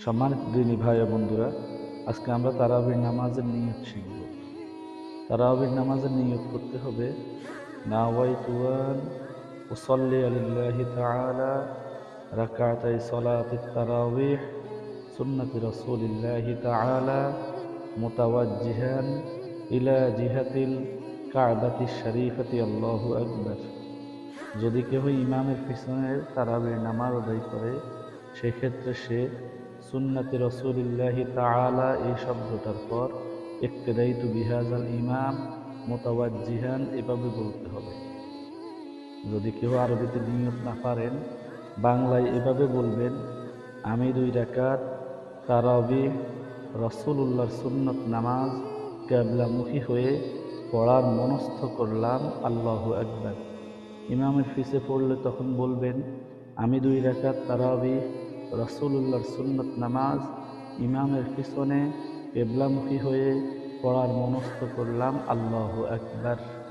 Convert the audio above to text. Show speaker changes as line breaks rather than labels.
সম্মানিত দিনী ভাই বন্ধুরা, আজকে আমরা তারাবির নামাজের নিয়ত শিখব। তারাবির নামাজের নিয়ত করতে হবে তারাবিহ সুন্নতি ইলা জিহাতিল আল্লাহু যদি কেউ ইমামের পিছনে তারাবির নামাজ আদায় করে, সেক্ষেত্রে সে সুন্নাতি রসুলিল্লাহি তাআলা এই শব্দটার পর ইক্তেদাইতু বিহাজাল ইমাম মোতাবাজ্জিহান এভাবে বলতে হবে। যদি কেউ আরবিতে নিয়ত না পারেন, বাংলায় এভাবে বলবেন, আমি দুই রাকাত তারাবি রসুল্লাহর সুন্নত নামাজ ক্যাবলামুখী হয়ে পড়ার মনস্থ করলাম, আল্লাহু একবার ইমামের ফিসে পড়লে তখন বলবেন, আমি দুই রাকাত তারাবি রসুল্লাহর সুন্নত নামাজ ইমামের পিছনে এবলামুখী হয়ে পড়ার মনস্থ করলাম আল্লাহ আকবার।